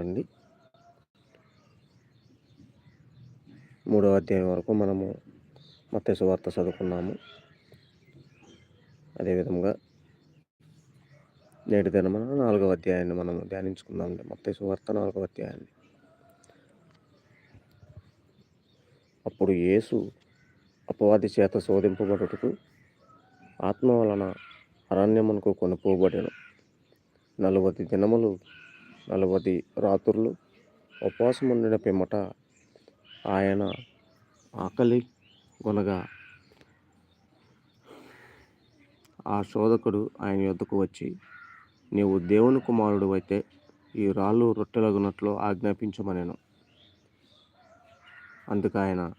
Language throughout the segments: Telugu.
అండి మూడవ అధ్యాయం వరకు మనము మత్స్య సువార్త చదువుకున్నాము. అదేవిధంగా నేటి దినమున నాలుగవ అధ్యాయాన్ని మనం ధ్యానించుకుందాం. మత్స్య సువార్త నాలుగవ అధ్యాయాన్ని. అప్పుడు యేసు అపవాది చేత శోధింపబడుటకు ఆత్మ వలన అరణ్యమునకు కొనుపోబడిన. నలువది దినములు నలభై రాత్రులు ఉపవాసం ఉండిన పిమ్మట ఆయన ఆకలి కొనగా ఆ శోధకుడు ఆయన యొద్దకు వచ్చి నీవు దేవుని కుమారుడు అయితే ఈ రాళ్ళు రొట్టెలగునట్లు ఆజ్ఞాపించమనేను. అందుకు ఆయన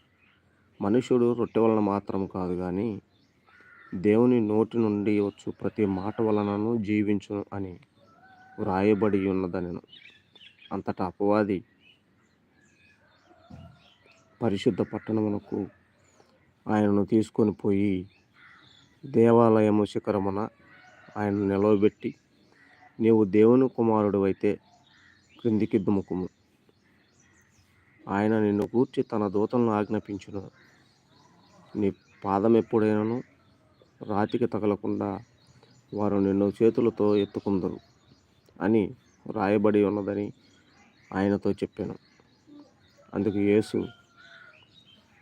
మనుషుడు రొట్టె వలన మాత్రం కాదు కానీ దేవుని నోటి నుండి వచ్చు ప్రతి మాట వలనను జీవించును అని వ్రాయబడి ఉన్నదనెను. అంతటా అపవాది పరిశుద్ధ పట్టణమునకు ఆయనను తీసుకొని పోయి దేవాలయము శిఖరమున ఆయన నిలవబెట్టి నీవు దేవుని కుమారుడు అయితే క్రిందికి దుముకుము ఆయన నిన్ను గూర్చి తన దూతలను ఆజ్ఞాపించును. నీ పాదం ఎప్పుడైనాను రాతికి తగలకుండా వారు నిన్ను చేతులతో ఎత్తుకుందరు. అని రాయబడి ఉన్నదని ఆయనతో చెప్పాను. అందుకు యేసు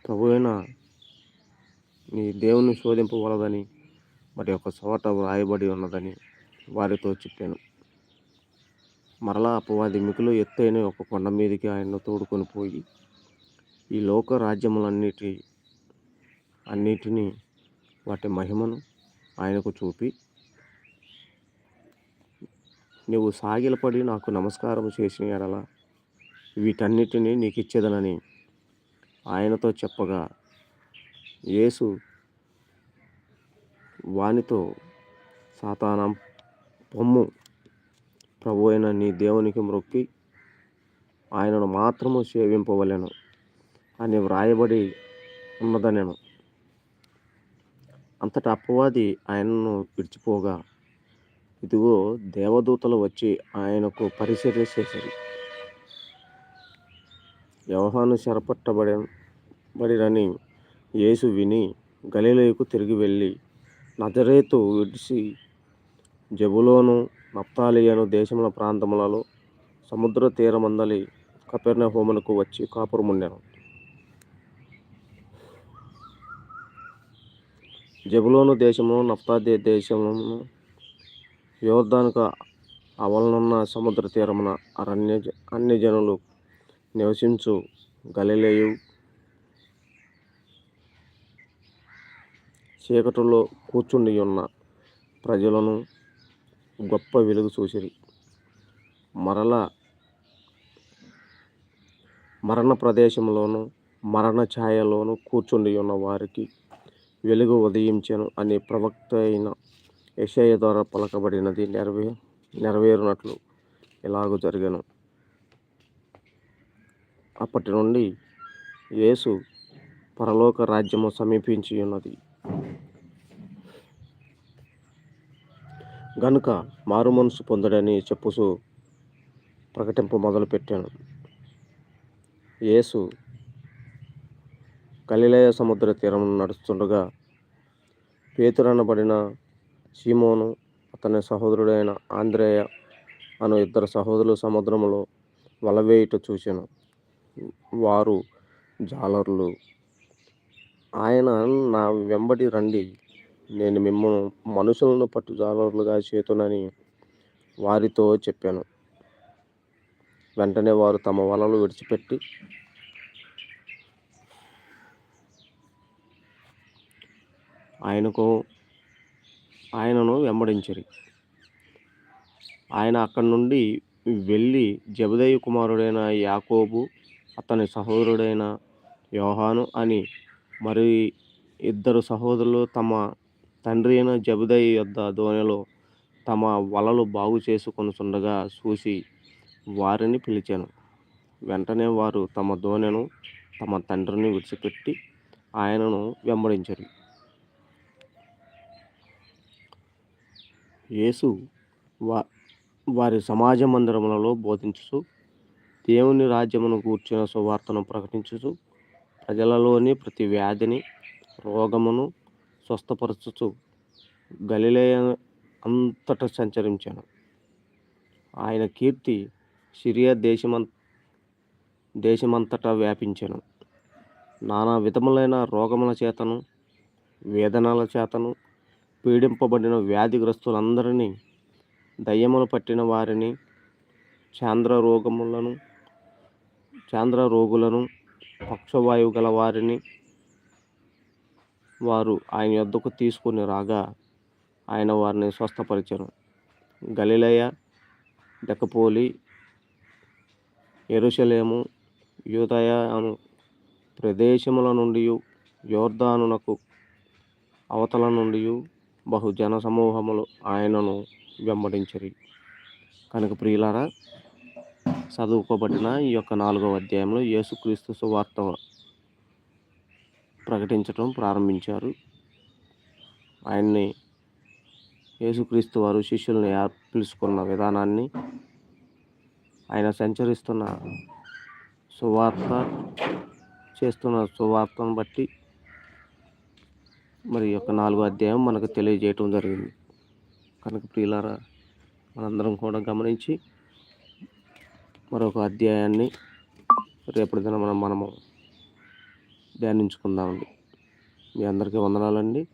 ప్రభువైన నీ దేవుని శోధింపవలదని మరి ఒక చోట వ్రాయబడి ఉన్నదని వారితో చెప్పాను. మరలా అపవాది మికులు ఎత్తైన ఒక కొండ మీదకి ఆయన తోడుకొని పోయి ఈ లోక రాజ్యములన్నిటి అన్నిటినీ వాటి మహిమను ఆయనకు చూపి నువ్వు సాగిలపడి నాకు నమస్కారం చేసిన ఎడల వీటన్నిటినీ నీకు ఇచ్చేదనని ఆయనతో చెప్పగా యేసు వానితో సాతానం పొమ్ము ప్రభు అయిన నీ దేవునికి మొక్కి ఆయనను మాత్రము సేవింపవలను అని వ్రాయబడి ఉన్నదనెను. అంతటా అపవాది ఆయనను విడిచిపోగా ఇదిగో దేవదూతలు వచ్చి ఆయనకు పరిచర్య చేశారు. వ్యవహాను చెరపట్టబడబడినని యేసు విని గలిలయకు తిరిగి వెళ్ళి నజరేతు విడిచి జబులోను నప్తాలియను దేశముల ప్రాంతములలో సముద్ర తీరమందలి కపెర్ణ హోములకు వచ్చి కాపురముండెను జబులోను దేశము నఫ్తాది దేశమును యోర్ధానుకు అవలనున్న సముద్ర తీరమున అరణ్య అన్యజనులు నివసించు గలిలేయు. చీకటిలో కూర్చుండి ఉన్న ప్రజలను గొప్ప వెలుగు చూసిరి. మరల మరణ ప్రదేశంలోను మరణ ఛాయలోను కూర్చుండి ఉన్న వారికి వెలుగు ఉదయించను అనే ప్రవక్త అయిన యెషయా ద్వారా పలకబడినది నెరవే నెరవేరునట్లు ఇలాగూ జరిగాను. అప్పటి నుండి యేసు పరలోక రాజ్యము సమీపించి ఉన్నది గనుక మారు మనసు పొందడని చెప్పుసు ప్రకటింప మొదలుపెట్టాను. యేసు గలిలయ సముద్ర తీరం నడుస్తుండగా పేతురనబడిన సీమోను అతని సహోదరుడైన ఆంద్రేయ అను ఇద్దరు సహోదరులు సముద్రంలో వలవేయుట చూశాను వారు జాలర్లు. ఆయన నా వెంబడి రండి. నేను మిమ్మల్ని మనుషులను పట్టు జాలర్లుగా చేతునని వారితో చెప్పాను. వెంటనే వారు తమ వలలు విడిచిపెట్టి ఆయనకు ఆయనను వెంబడించరి. ఆయన అక్కడి నుండి వెళ్ళి జబదయ్య కుమారుడైన యాకోబు అతని సహోదరుడైన యోహాను అని మరి ఇద్దరు సహోదరులు తమ తండ్రి అయిన జబదయ్య యొద్ద ధోనిలో తమ వలలు బాగు చేసుకొనుచుండగా చూసి వారిని పిలిచాను. వెంటనే వారు తమ దోణను తమ తండ్రిని విడిచిపెట్టి ఆయనను వెంబడించరు. యేసు వా వారి సమాజ మందిరములలో బోధించుచు దేవుని రాజ్యమును గూర్చిన సువార్తను ప్రకటించుచు ప్రజలలోని ప్రతి వ్యాధిని రోగమును స్వస్థపరచుచు గలిలే అంతటా సంచరించాను. ఆయన కీర్తి సిరియా దేశమం దేశమంతటా వ్యాపించాను. నానా విధములైన రోగముల చేతను వేదనల చేతను పీడింపబడిన వ్యాధిగ్రస్తులందరినీ దయ్యములు పట్టిన వారిని చాంద్ర రోగములను చాంద్ర రోగులను పక్షవాయువు గల వారిని వారు ఆయన యొద్దకు తీసుకుని రాగా ఆయన వారిని స్వస్థపరిచారు గలిలయ దెకపోలి ఎరుషలేము యూదయ అను ప్రదేశముల నుండి యోర్ధానునకు అవతల నుండి బహు జన సమూహములు ఆయనను వెంబడించరి. కనుక ప్రియులారా చదువుకోబడిన ఈ యొక్క నాలుగవ అధ్యాయంలో యేసుక్రీస్తు సువార్త ప్రకటించడం ప్రారంభించారు. ఆయన్ని యేసుక్రీస్తు వారు శిష్యుల్ని పిలుచుకున్న విధానాన్ని ఆయన సంచరిస్తున్న సువార్త చేస్తున్న సువార్తను బట్టి మరి యొక్క నాలుగో అధ్యాయం మనకు తెలియజేయటం జరిగింది. కనుక ప్రియులారా మనందరం కూడా గమనించి మరొక అధ్యాయాన్ని రేపటి దిన మనం మనము ధ్యానించుకుందామండి. మీ అందరికీ వందనాలండి.